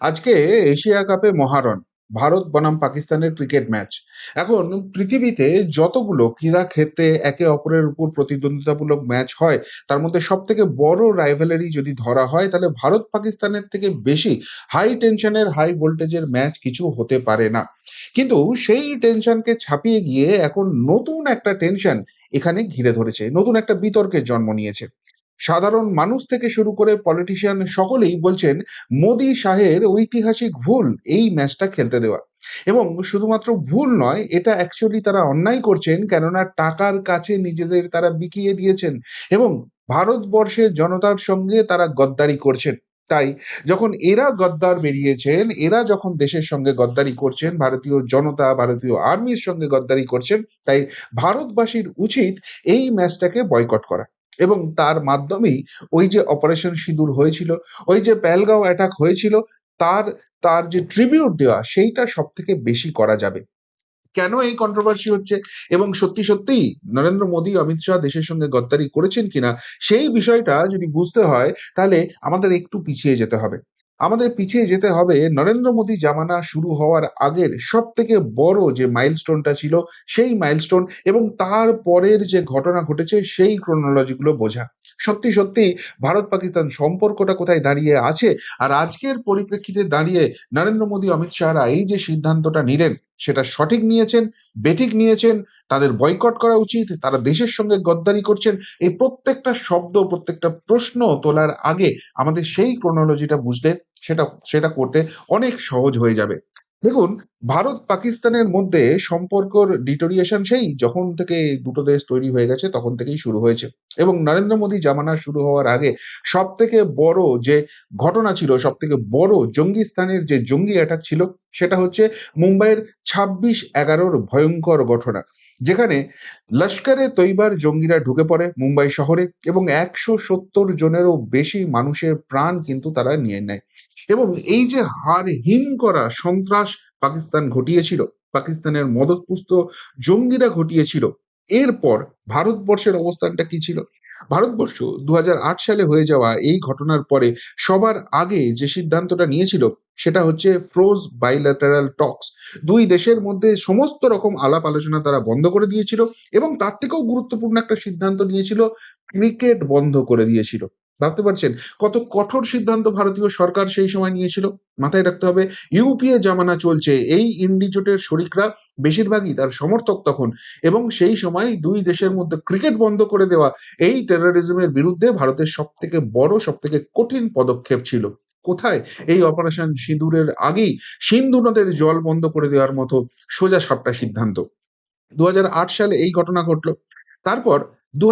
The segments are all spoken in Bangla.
আজকে এশিয়া কাপে মহারণ, ভারত বনাম পাকিস্তানের ক্রিকেট ম্যাচ। এখন পৃথিবীতে যতগুলো ক্রীড়া ক্ষেত্রে একে অপরের উপর প্রতিদ্বন্দ্বিতামূলক ম্যাচ হয়, তার মধ্যে সব থেকে বড় রাইভেলারি যদি ধরা হয়, তাহলে ভারত পাকিস্তানের থেকে বেশি হাই টেনশনের হাই ভোল্টেজের ম্যাচ কিছু হতে পারে না। কিন্তু সেই টেনশনকে ছাপিয়ে গিয়ে এখন নতুন একটা টেনশন এখানে ঘিরে ধরেছে, নতুন একটা বিতর্কের জন্ম নিয়েছে। সাধারণ মানুষ থেকে শুরু করে পলিটিশিয়ান সকলেই বলছেন, মোদি শাহের ঐতিহাসিক ভুল, এই ম্যাচটা খেলতে দেওয়া। এবং শুধুমাত্র ভুল নয়, এটা অ্যাকচুয়ালি তারা অন্যায় করছেন, কেননা টাকার কাছে নিজেদের তারা বিকিয়ে দিয়েছেন এবং ভারতবর্ষের জনতার সঙ্গে তারা গদ্দারি করছেন। তাই যখন এরা গদ্দার বেরিয়েছেন, এরা যখন দেশের সঙ্গে গদ্দারি করছেন, ভারতীয় জনতা, ভারতীয় আর্মির সঙ্গে গদ্দারি করছেন, তাই ভারতবাসীর উচিত এই ম্যাচটাকে বয়কট করা। এবং তার মাধ্যমেই ওই যে অপারেশন সিঁদুর হয়েছিল, ওই যে প্যালগাঁও অ্যাটাক হয়েছিল, তার তার যে ট্রিবিউট দেওয়া, সেইটা সব থেকে বেশি করা যাবে। কেন এই কন্ট্রোভার্সি হচ্ছে? এবং সত্যি সত্যিই নরেন্দ্র মোদী, অমিত শাহ দেশের সঙ্গে গদ্দারি করেছেন কিনা, সেই বিষয়টা যদি বুঝতে হয়, তাহলে আমাদের একটু পিছিয়ে যেতে হবে। আমাদের পিছিয়ে যেতে হবে। নরেন্দ্র মোদী জামানা শুরু হওয়ার আগের সব থেকে বড় যে মাইলস্টোনটা ছিল সেই মাইলস্টোন এবং তার পরের যে ঘটনা ঘটেছে সেই ক্রোনোলজিগুলো বোঝা। সত্যি সত্যি ভারত পাকিস্তান সম্পর্কটা কোথায় দাঁড়িয়ে আছে আর আজকের পরিপ্রেক্ষিতে দাঁড়িয়ে নরেন্দ্র মোদী, অমিত শাহরা এই যে সিদ্ধান্তটা নিলেন, সেটা সঠিক নিয়েছেন, বেঠিক নিয়েছেন, তাদের বয়কট করা উচিত, তারা দেশের সঙ্গে গদ্দারি করছেন, এই প্রত্যেকটা শব্দ, প্রত্যেকটা প্রশ্ন তোলার আগে আমাদের সেই ক্রোনোলজিটা বুঝলে সেটা সেটা করতে অনেক সহজ হয়ে যাবে। দেখুন, ভারত পাকিস্তানের মধ্যে সম্পর্কর ডিটোরিয়েশন সেই যখন থেকে দুটো দেশ তৈরি হয়ে গেছে তখন থেকেই শুরু হয়েছে। এবং নরেন্দ্র মোদী জামানা শুরু হওয়ার আগে সব থেকে বড় যে ঘটনা ছিল সব থেকে বড় জঙ্গিস্তানের যে জঙ্গি অ্যাটাক ছিল, সেটা হচ্ছে মুম্বাইয়ের ছাব্বিশ এগারোর ভয়ঙ্কর ঘটনা। যেখানে লস্করে তৈবার জঙ্গিরা ঢুকে পড়ে মুম্বাই শহরে এবং একশো সত্তর জনেরও বেশি মানুষের প্রাণ কিন্তু তারা নিয়ে নেয়। এবং এই যে হারহীন করা সন্ত্রাস পাকিস্তান ঘটিয়েছিল, পাকিস্তানের মদতপুষ্ট জঙ্গিরা ঘটিয়েছিল এরপর ভারতবর্ষের অবস্থানটা কি ছিল? ভারতবর্ষ দু হাজার আট সালে হয়ে যাওয়া এই ঘটনার পরে সবার আগে যে সিদ্ধান্তটা নিয়েছিল সেটা হচ্ছে ফ্রোজ বাইল্যাটারাল টক্স দুই দেশের মধ্যে সমস্ত রকম আলাপ আলোচনা তারা বন্ধ করে দিয়েছিল এবং তার থেকেও গুরুত্বপূর্ণ একটা সিদ্ধান্ত নিয়েছিল ক্রিকেট বন্ধ করে দিয়েছিল। ভাবতে পারছেন? কত কঠোর সিদ্ধান্ত ভারতীয় সরকার সেই সময় নিয়েছিল? মাথায় রাখতে হবে ইউপিএ জামানা চলছে। এই ইন্ডিজোটের শরিকরা বেশিরভাগই তার সমর্থক তখন। এবং সেই সময় দুই দেশের মধ্যে ক্রিকেট বন্ধ করে দেওয়া, এই টেরোরিজমের বিরুদ্ধে ভারতের সব থেকে বড় সব থেকে কঠিন পদক্ষেপ ছিল। কোথায়? এই অপারেশন সিঁদুরের আগেই সিন্ধু নদের জল বন্ধ করে দেওয়ার মতো সোজা সাপটা সিদ্ধান্ত। দু হাজার আট সালে এই ঘটনা ঘটলো। তারপর দু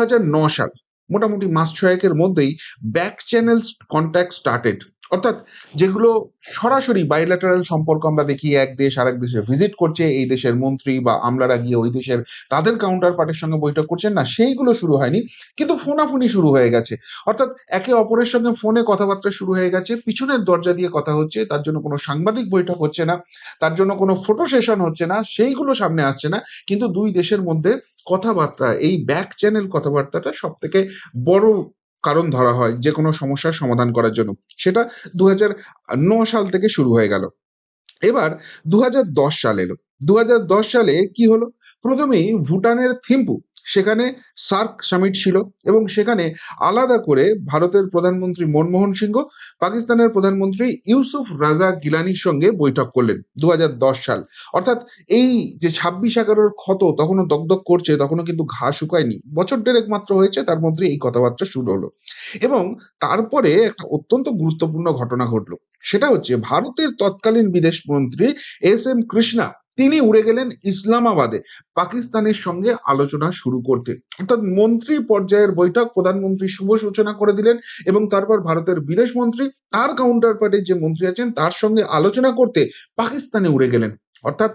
সাল মোটামুটি মাস ছয়েকের মধ্যেই ব্যাক চ্যানেল কন্ট্যাক্ট স্টার্টেড অর্থাৎ যেগুলো সরাসরি বাইল্যাটারাল সম্পর্ক আমরা দেখি, এক দেশ আরেক দেশে ভিজিট করছে, এই দেশের মন্ত্রী বা আমলারা গিয়ে ওই দেশের তাদের কাউন্টার পার্টের সঙ্গে বৈঠক করছেন না, সেইগুলো শুরু হয়নি, কিন্তু ফোনাফুনি শুরু হয়ে গেছে। অর্থাৎ একে অপরের সঙ্গে ফোনে কথাবার্তা শুরু হয়ে গেছে, পিছনের দরজা দিয়ে কথা হচ্ছে, তার জন্য কোনো সাংবাদিক বৈঠক হচ্ছে না, তার জন্য কোনো ফটো সেশন হচ্ছে না, সেইগুলো সামনে আসছে না, কিন্তু দুই দেশের মধ্যে কথাবার্তা, এই ব্যাক চ্যানেল কথাবার্তাটা সব থেকে বড় কারণ ধরা হয় যে কোনো সমস্যার সমাধান করার জন্য। সেটা দু সাল থেকে শুরু হয়ে গেল। এবার দু হাজার দশ সাল এলো। দু হাজার দশ সালে কি হলো? প্রথমেই ভুটানের থিম্পু সেখানে সার্ক সামিট ছিল এবং সেখানে আলাদা করে ভারতের প্রধানমন্ত্রী মনমোহন সিংহ, পাকিস্তানের প্রধানমন্ত্রী ইউসুফ রাজা গিলানির সঙ্গে বৈঠক করলেন দু হাজার দশ সাল। অর্থাৎ এই যে ছাব্বিশ এগারোর ক্ষত তখনও দগদগ করছে, তখনও কিন্তু ঘা শুকায়নি। বছর দেড়েক মাত্র হয়েছে, তার মধ্যে এই কথাবার্তা শুরু হলো। এবং তারপরে একটা অত্যন্ত গুরুত্বপূর্ণ ঘটনা ঘটলো। সেটা হচ্ছে ভারতের তৎকালীন বিদেশ মন্ত্রী এস এম কৃষ্ণা তিনি উড়ে গেলেন ইসলামাবাদে পাকিস্তানের সঙ্গে আলোচনা শুরু করতে। অর্থাৎ মন্ত্রী পর্যায়ের বৈঠক প্রধানমন্ত্রী শুভ সূচনা করে দিলেন এবং তারপর ভারতের বিদেশ মন্ত্রী তার কাউন্টার পার্টির যে মন্ত্রী আছেন তার সঙ্গে আলোচনা করতে পাকিস্তানে উড়ে গেলেন। অর্থাৎ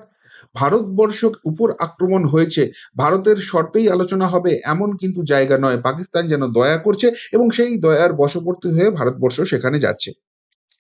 ভারতবর্ষ উপর আক্রমণ হয়েছে। ভারতের শর্তেই আলোচনা হবে এমন কিন্তু জায়গা নয়। পাকিস্তান যেন দয়া করছে এবং সেই দয়ার বশবর্তী হয়ে ভারতবর্ষ সেখানে যাচ্ছে।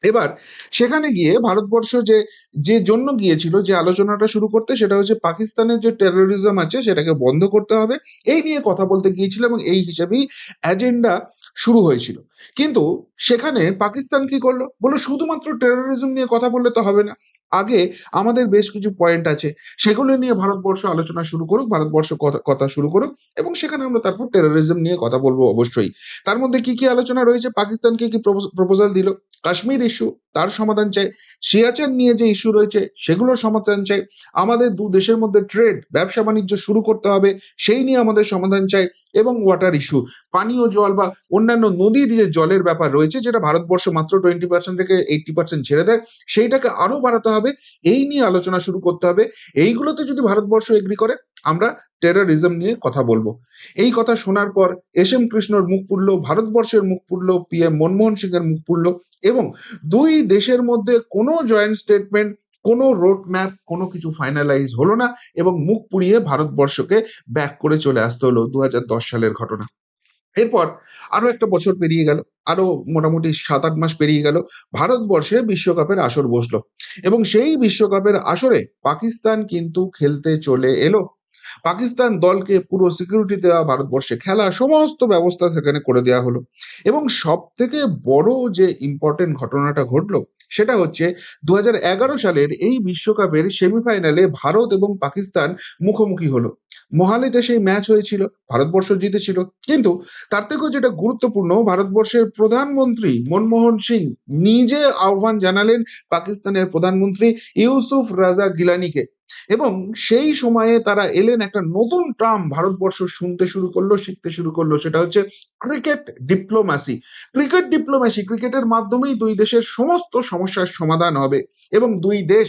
এবার সেখানে গিয়ে ভারতবর্ষ যে যে জন্য গিয়েছিল, যে আলোচনাটা শুরু করতে, সেটা হচ্ছে পাকিস্তানের যে টেরোরিজম আছে, সেটাকে বন্ধ করতে হবে। এই নিয়ে কথা বলতে গিয়েছিল এবং এই হিসাবেই অ্যাজেন্ডা শুরু হয়েছিল। কিন্তু সেখানে পাকিস্তান কি করল? বলল, শুধুমাত্র টেরোরিজম নিয়ে কথা বললে তো হবে না। আগে আমাদের বেশ কিছু পয়েন্ট আছে। সেগুলো নিয়ে ভারতবর্ষ আলোচনা শুরু করুক, ভারতবর্ষ কথা শুরু করুক এবং সেখানে আমরা তারপর টেরোরিজম নিয়ে কথা বলব অবশ্যই। তার মধ্যে কি কি আলোচনা রয়েছে? পাকিস্তানকে কি প্রপোজাল দিল? কাশ্মীর ইস্যু তার সমাধান চাই। সিয়াচেন নিয়ে যে ইস্যু রয়েছে, সেগুলোর সমাধান চাই। আমাদের দু দেশের মধ্যে ট্রেড ব্যবসা বাণিজ্য শুরু করতে হবে, সেই নিয়ে আমাদের সমাধান চাই। এবং ওয়াটার ইস্যু পানীয় জল বা অন্যান্য নদীর যে জলের ব্যাপার রয়েছে, যেটা ভারতবর্ষ মাত্র টোয়েন্টি পার্সেন্ট থেকে এইটটি পার্সেন্ট ছেড়ে দেয়, সেইটাকে আরও বাড়াতে হবে। এই নিয়ে আলোচনা শুরু করতে হবে। এইগুলোতে যদি ভারতবর্ষ এগ্রি করে, আমরা টেরোরিজম নিয়ে কথা বলব। এই কথা শোনার পর এস এম কৃষ্ণর মুখ পুড়ল, ভারতবর্ষের মুখ পুড়ল পিএম মনমোহন সিং এর মুখ পুড়ল এবং দুই দেশের মধ্যে কোনো জয়েন্ট স্টেটমেন্ট কোনো রোড ম্যাপ কোনো কিছু ফাইনালাইজ হলো না এবং মুখ পুড়িয়ে ভারতবর্ষকে ব্যাক করে চলে আসতে হলো দু হাজার দশ সালের ঘটনা। এরপর আরও একটা বছর পেরিয়ে গেল আরও মোটামুটি সাত আট মাস পেরিয়ে গেল, ভারতবর্ষে বিশ্বকাপের আসর বসল এবং সেই বিশ্বকাপের আসরে পাকিস্তান কিন্তু খেলতে চলে এলো। পাকিস্তান দলকে পুরো সিকিউরিটি দেওয়া ভারতবর্ষে খেলা সমস্ত ব্যবস্থা সেখানে করে দেওয়া হলো। এবং সব থেকে বড় যে ইম্পর্টেন্ট ঘটনাটা ঘটলো, সেটা হচ্ছে দু সালের এই বিশ্বকাপের সেমিফাইনালে ভারত এবং পাকিস্তান মুখোমুখি হলো। মহালিতে সেই ম্যাচ হয়েছিল, ভারতবর্ষ জিতেছিল। কিন্তু তার থেকেও যেটা গুরুত্বপূর্ণ, ভারতবর্ষের প্রধানমন্ত্রী মনমোহন সিং নিজে আহ্বান জানালেন পাকিস্তানের প্রধানমন্ত্রী ইউসুফ রাজা গিলানিকে। এবং সেই সময়ে তারা এলেন একটা নতুন টার্ম ভারতবর্ষ শুনতে শুরু করল, শিখতে শুরু করল, সেটা হচ্ছে ক্রিকেট ডিপ্লোম্যাসি ক্রিকেট ডিপ্লোম্যাসি ক্রিকেটের মাধ্যমেই দুই দেশের সমস্ত সমস্যার সমাধান হবে এবং দুই দেশ,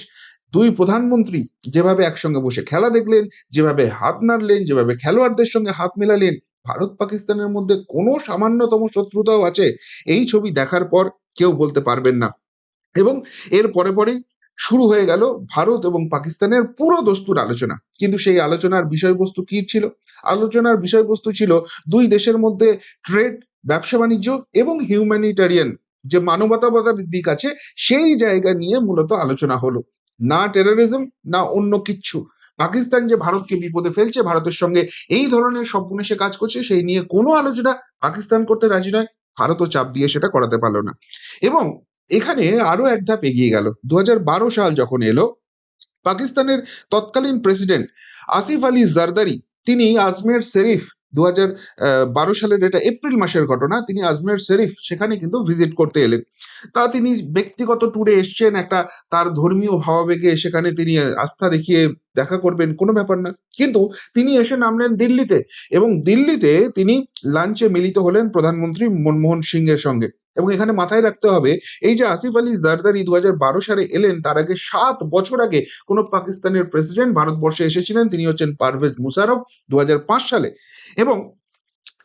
দুই প্রধানমন্ত্রী যেভাবে একসঙ্গে বসে খেলা দেখলেন, যেভাবে হাত নাড়লেন, যেভাবে খেলোয়াড়দের সঙ্গে হাত মেলালেন, ভারত পাকিস্তানের মধ্যে কোনো সামান্যতম শত্রুতাও আছে। এই ছবি দেখার পর কেউ বলতে পারবেন না। এবং এর পরে পরেই শুরু হয়ে গেল ভারত এবং পাকিস্তানের পুরো দস্তুর আলোচনা। কিন্তু সেই আলোচনার বিষয়বস্তু কি ছিল? আলোচনার বিষয়বস্তু ছিল দুই দেশের মধ্যে ট্রেড, ব্যবসা বাণিজ্য এবং হিউম্যানিটারিয়ান যে মানবতাবাদের দিক আছে, সেই জায়গা নিয়ে মূলত আলোচনা হলো। না টেরোরিজম না অন্য কিচ্ছু। পাকিস্তান যে ভারতকে বিপদে ফেলছে, ভারতের সঙ্গে এই ধরনের সে কাজ করছে, সেই নিয়ে কোনো আলোচনা পাকিস্তান করতে রাজি নয়। ভারতও চাপ দিয়ে সেটা করাতে পারল না। এবং এখানে আরও এক ধাপ এগিয়ে গেল। দু হাজার বারো সাল যখন এলো, পাকিস্তানের তৎকালীন প্রেসিডেন্ট আসিফ আলী জারদারি, তিনি আজমের শরীফ দু বারো সালের এটা এপ্রিল মাসের ঘটনা, তিনি আজমের শরীফ সেখানে কিন্তু ভিজিট করতে এলেন। তা তিনি ব্যক্তিগত ট্যুরে এসছেন, একটা তার ধর্মীয় ভাবাবেগে সেখানে তিনি আস্থা দেখিয়ে দেখা করবেন, কোনো ব্যাপার না। কিন্তু তিনি এসে নামলেন দিল্লিতে এবং দিল্লিতে তিনি লাঞ্চে মিলিত হলেন প্রধানমন্ত্রী মনমোহন সিং এর সঙ্গে। এবং এখানে মাথায় রাখতে হবে, এই যে আসিফ আলী জারদারি দু বারো সালে এলেন, তার আগে সাত বছর আগে কোন পাকিস্তানের প্রেসিডেন্ট ভারতবর্ষে এসেছিলেন, তিনি হচ্ছেন পারভেজ মুশারফ দু হাজার পাঁচ সালে। এবং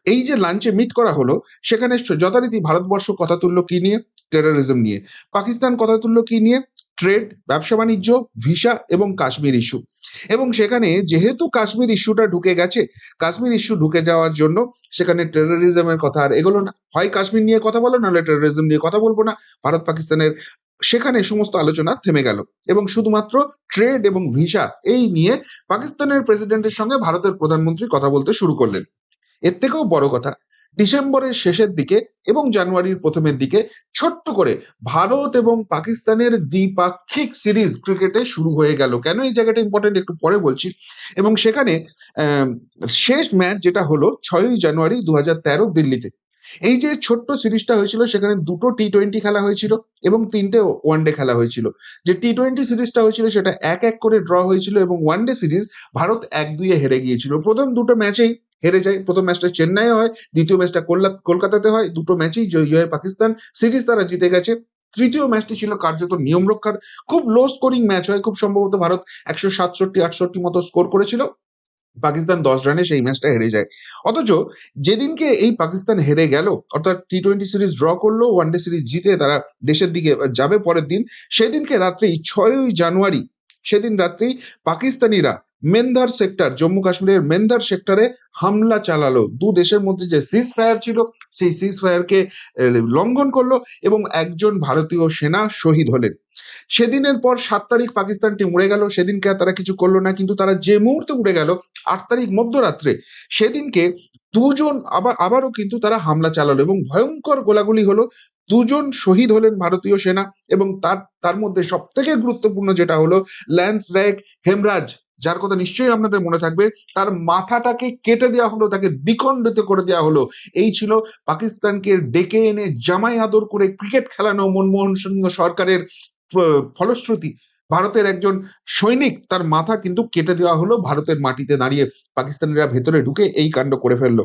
এই যে লাঞ্চে মিট করা হলো, সেখানে যথারীতি ভারতবর্ষ কথা তুললো কি নিয়ে? টেরোরিজম নিয়ে। পাকিস্তান কথা তুললো কি নিয়ে? ট্রেড ব্যবসা বাণিজ্য ভিসা এবং কাশ্মীর ইস্যু এবং সেখানে যেহেতু কাশ্মীর ইস্যুটা ঢুকে গেছে, কাশ্মীর ইস্যু ঢুকে যাওয়ার জন্য সেখানে টেরোরিজমের কথা আর এগুলো না। হয় কাশ্মীর নিয়ে কথা বলো, নাহলে টেরোরিজম নিয়ে কথা বলব না। ভারত, পাকিস্তানের সেখানে সমস্ত আলোচনা থেমে গেল। এবং শুধুমাত্র ট্রেড এবং ভিসা এই নিয়ে পাকিস্তানের প্রেসিডেন্টের সঙ্গে ভারতের প্রধানমন্ত্রী কথা বলতে শুরু করলেন। এর থেকেও বড় কথা ডিসেম্বরের শেষের দিকে এবং জানুয়ারির প্রথমের দিকে ছোট্ট করে ভারত এবং পাকিস্তানের দ্বিপাক্ষিক সিরিজ ক্রিকেটে শুরু হয়ে গেল। কেন এই জায়গাটা ইম্পর্টেন্ট একটু পরে বলছি। এবং সেখানে শেষ ম্যাচ যেটা হলো ছয়ই জানুয়ারি দু হাজার তেরো দিল্লিতে। এই যে ছোট্ট সিরিজটা হয়েছিল, সেখানে দুটো টি টোয়েন্টি খেলা হয়েছিল এবং তিনটে ওয়ান ডে খেলা হয়েছিল। যে টি টোয়েন্টি সিরিজটা হয়েছিল, সেটা এক এক করে ড্র হয়েছিল এবং ওয়ান ডে সিরিজ ভারত এক দুইয়ে হেরে গিয়েছিল। প্রথম দুটো ম্যাচেই হেরে যায়। প্রথম ম্যাচটা চেন্নাই হয়, দ্বিতীয় ম্যাচটা কলকাতাতে হয়, দুটো ম্যাচেই জয়ী হয় পাকিস্তান। সিরিজ তারা জিতে গেছে। তৃতীয় ম্যাচটি ছিল কার্যত নিয়ম রক্ষার। খুব লো স্কোরিং ম্যাচ হয়। খুব সম্ভবত ভারত একশো সাতষট্টি, আটষট্টি মতো স্কোর করেছিল। পাকিস্তান দশ রানে সেই ম্যাচটা হেরে যায়। অথচ যেদিনকে এই পাকিস্তান হেরে গেল, অর্থাৎ টি টোয়েন্টি সিরিজ ড্র করল ওয়ানডে সিরিজ জিতে তারা দেশের দিকে যাবে পরের দিন, সেদিনকে রাত্রেই ছয়ই জানুয়ারি, সেদিন রাত্রেই পাকিস্তানিরা মেন্ধার সেক্টর জম্মু কাশ্মীরের মেন্ধার সেক্টরে হামলা চালালো। দু দেশের মধ্যে যে সিজ ফায়ার ছিল, সেই সিজ ফায়ারকে লঙ্ঘন করল এবং একজন ভারতীয় সেনা শহীদ হলেন। সেদিনের পর সাত তারিখ পাকিস্তান টিম উড়ে গেল। সেদিনকে তারা কিছু করল না, কিন্তু তারা যে মুহূর্তে উড়ে গেল, আট তারিখ মধ্যরাত্রে, সেদিনকে দুজন আবার, আবারও কিন্তু তারা হামলা চালালো এবং ভয়ঙ্কর গোলাগুলি হলো, দুজন শহীদ হলেন ভারতীয় সেনা এবং তার তার মধ্যে সব থেকে গুরুত্বপূর্ণ যেটা হলো ল্যান্স র্যাক হেমরাজ যার কথা নিশ্চয়ই আপনাদের মনে থাকবে, তার মাথাটাকে কেটে দেওয়া হলো, তাকে দ্বিখণ্ডিত করে দেওয়া হলো। এই ছিল পাকিস্তানকে ডেকে এনে জামাই আদর করে ক্রিকেট খেলানো মনমোহন সিংহ সরকারের ফলশ্রুতি। ভারতের একজন সৈনিক, তার মাথা কিন্তু কেটে দেওয়া হলো ভারতের মাটিতে দাঁড়িয়ে। পাকিস্তানিরা ভেতরে ঢুকে এই কাণ্ড করে ফেলল।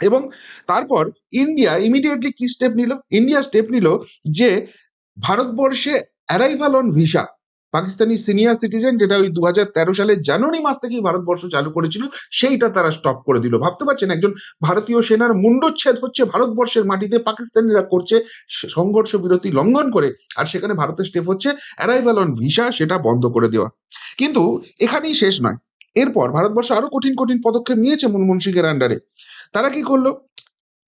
এবং তারপর ইন্ডিয়া ইমিডিয়েটলি কি স্টেপ নিল? ইন্ডিয়া স্টেপ নিল যে ভারতবর্ষে arrival on visa Pakistani senior citizen যেটা ওই দু সালের জানুয়ারি মাস থেকেই ভারতবর্ষ চালু করেছিল, সেইটা তারা স্টপ করে দিল। ভাবতে পারছেন, একজন ভারতীয় সেনার মুন্ডচ্ছেদ হচ্ছে ভারতবর্ষের মাটিতে পাকিস্তানিরা করছে সংঘর্ষ বিরতি লঙ্ঘন করে, আর সেখানে ভারতের স্টেপ হচ্ছে অ্যারাইভাল অন ভিসা সেটা বন্ধ করে দেওয়া। কিন্তু এখানেই শেষ নয়। এরপর ভারতবর্ষ আরও কঠিন কঠিন পদক্ষেপ নিয়েছে মনমোহন সিংয়ের আন্ডারে তারা কি করল?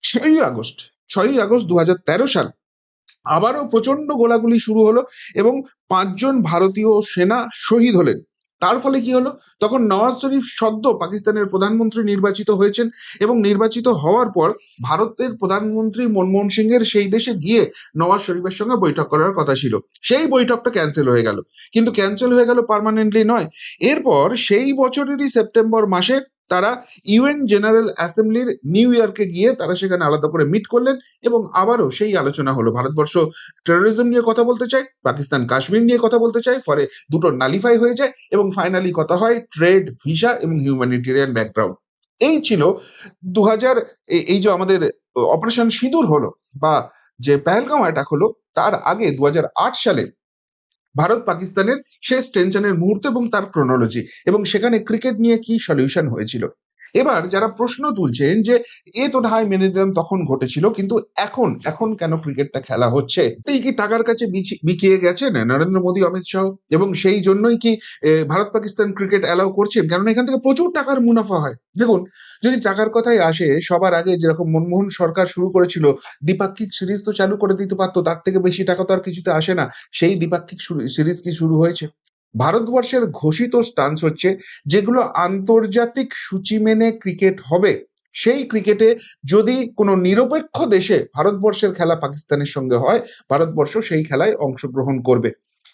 ছয়ই আগস্ট ছয়ই আগস্ট দু হাজার তেরো সাল আবারও প্রচণ্ড গোলাগুলি শুরু হলো এবং পাঁচজন ভারতীয় সেনা শহীদ হলেন। তার ফলে কি হলো? তখন নওয়াজ শরীফ সদ্য পাকিস্তানের প্রধানমন্ত্রী নির্বাচিত হয়েছেন এবং নির্বাচিত হওয়ার পর ভারতের প্রধানমন্ত্রী মনমোহন সিংয়ের সেই দেশে গিয়ে নওয়াজ শরীফের সঙ্গে বৈঠক করার কথা ছিল। সেই বৈঠকটা ক্যান্সেল হয়ে গেল। কিন্তু ক্যান্সেল হয়ে গেল পার্মানেন্টলি নয়। এরপর সেই বছরেরই সেপ্টেম্বর মাসে তারা ইউএন জেনারেল অ্যাসেম্বলির নিউ ইয়র্কে গিয়ে তারা সেখানে আলাদা করে মিট করলেন এবং আবারও সেই আলোচনা হলো। ভারতবর্ষ টেরোরিজম নিয়ে কথা বলতে চায়, পাকিস্তান কাশ্মীর নিয়ে কথা বলতে চায়, ফলে দুটো নালিফাই হয়ে যায় এবং ফাইনালি কথা হয় ট্রেড ভিসা এবং হিউম্যানিটেরিয়ান ব্যাকগ্রাউন্ড এই ছিল দু হাজার এই যে আমাদের অপারেশন সিঁদুর হলো বা যে পেহেলগাঁও অ্যাটাক হলো, তার আগে দু হাজার আট সালে ভারত পাকিস্তানের শেষ টেনশনের মুহূর্ত এবং তার ক্রোনোলজি এবং সেখানে ক্রিকেট নিয়ে কি সলিউশন হয়েছিল? এবার যারা প্রশ্ন তুলছেন যে, এ তো হাই মেনে নিলাম, তখন ঘটেছিল, কিন্তু এখন এখন কেন ক্রিকেটটা খেলা হচ্ছে? এই কি টাকার কাছে বিকিয়ে গেছেন নরেন্দ্র মোদী, অমিত শাহ? এবং সেই জন্যই কি ভারত পাকিস্তান ক্রিকেট অ্যালাউ করছেন? কারণ এখান থেকে প্রচুর টাকার মুনাফা হয়। দেখুন, যদি টাকার কথাই আসে, সবার আগে যেরকম মনমোহন সরকার শুরু করেছিল, দ্বিপাক্ষিক সিরিজ তো চালু করে দিতে পারতো, তার থেকে বেশি টাকা তো আর কিছুতে আসে না। সেই দ্বিপাক্ষিক সিরিজ কি শুরু হয়েছে? ভারতবর্ষের ঘোষিত স্টান্স হচ্ছে যেগুলো আন্তর্জাতিক সূচি মেনে ক্রিকেট হবে। সেই ক্রিকেটে যদি কোনো নিরপেক্ষ দেশে ভারতবর্ষের খেলা পাকিস্তানের সঙ্গে হয়, ভারতবর্ষ সেই খেলায় অংশগ্রহণ করবে।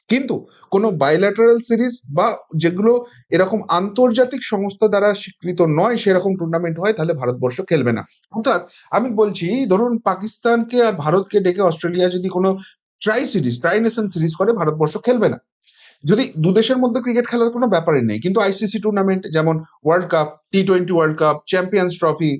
কিন্তু কোনো বাইল্যাটারাল সিরিজ বা যেগুলো এরকম আন্তর্জাতিক সংস্থা দ্বারা স্বীকৃত নয়, সেরকম টুর্নামেন্ট হয়, তাহলে ভারতবর্ষ খেলবে না। অর্থাৎ আমি বলছি, ধরুন পাকিস্তানকে আর ভারতকে ডেকে অস্ট্রেলিয়া যদি কোনো tri series tri nation series করে, ভারতবর্ষ খেলবে না। যদি দু দেশের মধ্যে ক্রিকেট খেলার কোনো ব্যাপারই নেই, কিন্তু আইসিসি টুর্নামেন্ট যেমন world cup T twenty world cup champions trophy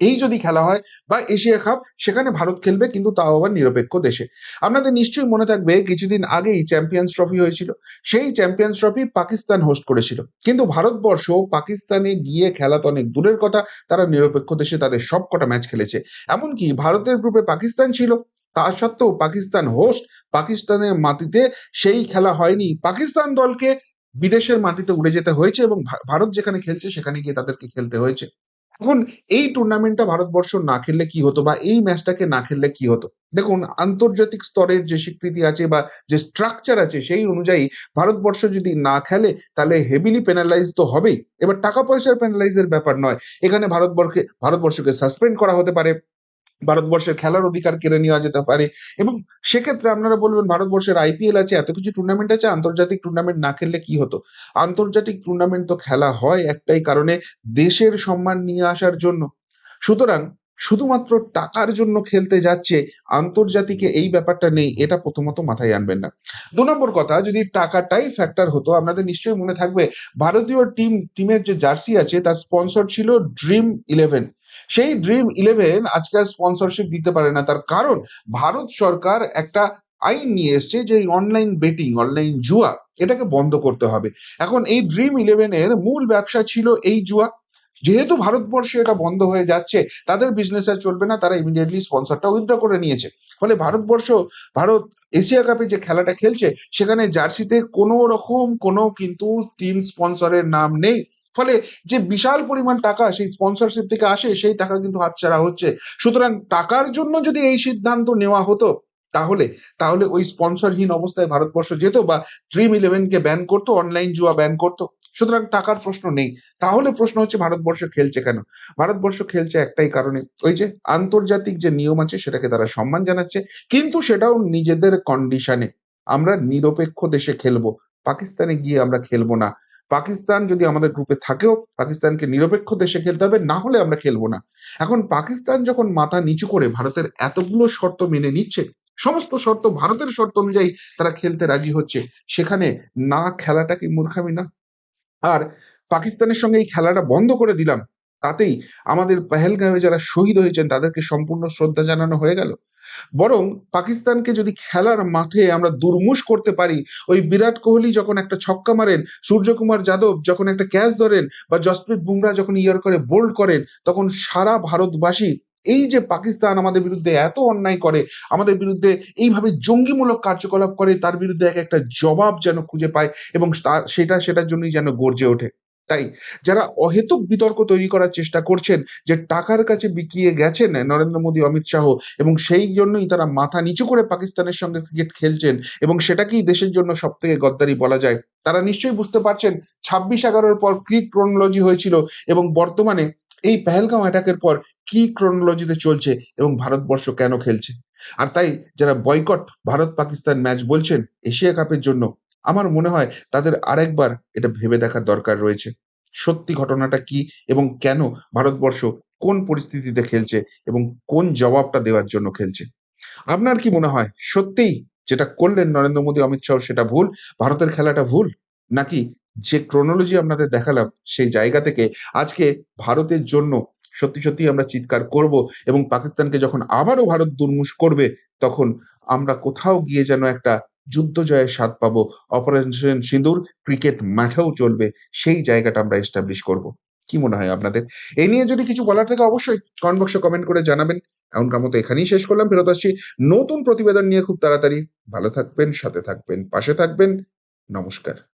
এই যদি খেলা হয় বা এশিয়া কাপ সেখানে ভারত খেলবে কিন্তু তাও আবার নিরপেক্ষ দেশে। আপনাদের নিশ্চয়ই মনে থাকবে কিছুদিন আগেই চ্যাম্পিয়ন্স ট্রফি হয়েছিল, সেই চ্যাম্পিয়ন্স ট্রফি পাকিস্তান হোস্ট করেছিল। কিন্তু ভারতবর্ষ পাকিস্তানে গিয়ে খেলা তো অনেক দূরের কথা, তারা নিরপেক্ষ দেশে তাদের সবকটা ম্যাচ খেলেছে। এমনকি ভারতের গ্রুপে পাকিস্তান ছিল তা সত্ত্বেও পাকিস্তান হোস্ট পাকিস্তানের মাটিতে সেই খেলা হয়নি। পাকিস্তান দলকে বিদেশের মাটিতে উড়ে যেতে হয়েছে এবং ভারত যেখানে খেলছে সেখানে গিয়ে তাদেরকে খেলতে হয়েছে। এখন এই টুর্নামেন্টটা ভারতবর্ষ না খেললে কি হতো বা এই ম্যাচটাকে না খেললে কি হতো? দেখুন, আন্তর্জাতিক স্তরের যে স্বীকৃতি আছে বা যে স্ট্রাকচার আছে সেই অনুযায়ী ভারতবর্ষ যদি না খেলে, তাহলে হেভিলি পেনালাইজ তো হবেই। এবার টাকা পয়সার পেনালাইজের ব্যাপার নয়। এখানে ভারতবর্ষকে ভারতবর্ষকে সাসপেন্ড করা হতে পারে। ভারতবর্ষের খেলার অধিকার কেড়ে নেওয়া যেতে পারে। এবং সেক্ষেত্রে আপনারা বলবেন, ভারতবর্ষের আইপিএল আছে, এত কিছু টুর্নামেন্ট আছে, আন্তর্জাতিক টুর্নামেন্ট না খেললে কি হতো? আন্তর্জাতিক টুর্নামেন্ট তো খেলা হয় একটাই কারণে দেশের সম্মান নিয়ে আসার জন্য। সুতরাং শুধুমাত্র টাকার জন্য খেলতে যাচ্ছে, আন্তর্জাতিকে এই ব্যাপারটা নেই, এটা প্রথমত মাথায় আনবেন না। দু নম্বর কথা, যদি টাকাটাই ফ্যাক্টর হতো, আপনাদের নিশ্চয়ই মনে থাকবে, ভারতীয় টিম, টিমের যে জার্সি আছে, তার স্পন্সর ছিল ড্রিম ইলেভেন সেই ড্রিম ইলেভেন আজকাল স্পন্সরশিপ দিতে পারে না, তার কারণ ভারত সরকার একটা আইন নিয়ে এসছে যে অনলাইন বেটিং অনলাইন জুয়া, এটাকে বন্ধ করতে হবে। এখন এই ড্রিম ইলেভেনের মূল ব্যবসা ছিল এই জুয়া। যেহেতু ভারতবর্ষে এটা বন্ধ হয়ে যাচ্ছে, তাদের বিজনেস আর চলবে না, তারা ইমিডিয়েটলি স্পন্সরটা উইথড্র করে নিয়েছে। ফলে ভারতবর্ষ, ভারত এশিয়া কাপে যে খেলাটা খেলছে, সেখানে জার্সিতে কোনো রকম কোনো কিন্তু টিম স্পন্সরের নাম নেই। ফলে যে বিশাল পরিমাণ টাকা সেই স্পন্সরশিপ থেকে আসে, সেই টাকা কিন্তু হাতছাড়া হচ্ছে। সুতরাং টাকার জন্য যদি এই সিদ্ধান্ত নেওয়া হতো, তাহলে তাহলে ওই স্পন্সরহীন অবস্থায় ভারতবর্ষ যেত বা ড্রিম ইলেভেনকে ব্যান করতো অনলাইন জুয়া ব্যান করতো। সুতরাং টাকার প্রশ্ন নেই। তাহলে প্রশ্ন হচ্ছে ভারতবর্ষ খেলছে কেন? ভারতবর্ষ খেলছে একটাই কারণে। ওই যে আন্তর্জাতিক যে নিয়ম আছে সেটাকে তারা সম্মান জানাচ্ছে, কিন্তু সেটাও নিজেদের কন্ডিশনে আমরা নিরপেক্ষ দেশে খেলব, পাকিস্তানে গিয়ে আমরা খেলব না। পাকিস্তান যদি আমাদের গ্রুপে থাকেও, পাকিস্তানকে নিরপেক্ষ দেশে খেলতে হবে, না হলে আমরা খেলব না। এখন পাকিস্তান যখন মাথা নিচু করে ভারতের এতগুলো শর্ত মেনে নিচ্ছে, সমস্ত শর্ত ভারতের শর্ত অনুযায়ী তারা খেলতে রাজি হচ্ছে, সেখানে না খেলাটা কি মূর্খামি না? আর পাকিস্তানের সঙ্গে এই খেলাটা বন্ধ করে দিলাম, তাতেই আমাদের পেহেলগাঁওয়ে যারা শহীদ হয়েছেন তাদেরকে সম্পূর্ণ শ্রদ্ধা জানানো হয়ে গেল। বরং পাকিস্তানকে যদি খেলার মাঠে আমরা দুর্মুষ করতে পারি, ওই বিরাট কোহলি যখন একটা ছক্কা মারেন, সূর্যকুমার যাদব যখন একটা ক্যাচ ধরেন বা জসপ্রীত বুমরা যখন ইয়ার করে বোল্ড করেন, তখন সারা ভারতবাসী এই যে পাকিস্তান আমাদের বিরুদ্ধে এত অন্যায় করে, আমাদের বিরুদ্ধে এইভাবে জঙ্গিমূলক কার্যকলাপ করে, তার বিরুদ্ধে এক একটা জবাব যেন খুঁজে পায় এবং তার সেটা, সেটার জন্যই যেন গর্জে ওঠে। তাই যারা অহেতুক বিতর্ক তৈরি করার চেষ্টা করছেন যে টাকার কাছে বিকিয়ে গেছেন নরেন্দ্র মোদী, অমিত শাহ এবং সেই জন্যই তারা মাথা নিচু করে পাকিস্তানের সঙ্গে ক্রিকেট খেলছেন এবং সেটাকেই দেশের জন্য সব থেকে গদ্দারি বলা যায়, তারা নিশ্চয়ই বুঝতে পারছেন, ছাব্বিশ এগারোর পর কি ক্রোনোলজি হয়েছিল এবং বর্তমানে এই পেহেলগাঁও অ্যাটাকের পর কি ক্রোনোলজিতে চলছে এবং ভারতবর্ষ কেন খেলছে? আর তাই যারা বয়কট ভারত পাকিস্তান ম্যাচ বলছেন, এশিয়া কাপের জন্য, আমার মনে হয় তাদের আরেকবার এটা ভেবে দেখার দরকার রয়েছে। সত্যি ঘটনাটা কি এবং কেন ভারতবর্ষ কোন পরিস্থিতিতে খেলছে এবং কোন জবাবটা দেওয়ার জন্য খেলছে? আপনার কি মনে হয় সত্যিই যেটা করলেন নরেন্দ্র মোদী, অমিত শাহ সেটা ভুল? ভারতের খেলাটা ভুল? নাকি যে ক্রোনোলজি আপনাদের দেখালাম, সেই জায়গা থেকে আজকে ভারতের জন্য সত্যি সত্যি আমরা চিৎকার করব এবং পাকিস্তানকে যখন আবারও ভারত দুর্মুষ করবে, তখন আমরা কোথাও গিয়ে যেন একটা যুদ্ধ জয়ের স্বাদ পাবো। অপারেশন সিঁদুর ক্রিকেট মাঠেও চলবে, সেই জায়গাটা আমরা এস্টাবলিশ করব। কি মনে হয় আপনাদের? এই নিয়ে যদি কিছু বলার থাকে অবশ্যই কমেন্ট বক্সে কমেন্ট করে জানাবেন। এমনকার মতো এখানেই শেষ করলাম, ফেরত আসছি নতুন প্রতিবেদন নিয়ে খুব তাড়াতাড়ি। ভালো থাকবেন, সাথে থাকবেন, পাশে থাকবেন। নমস্কার।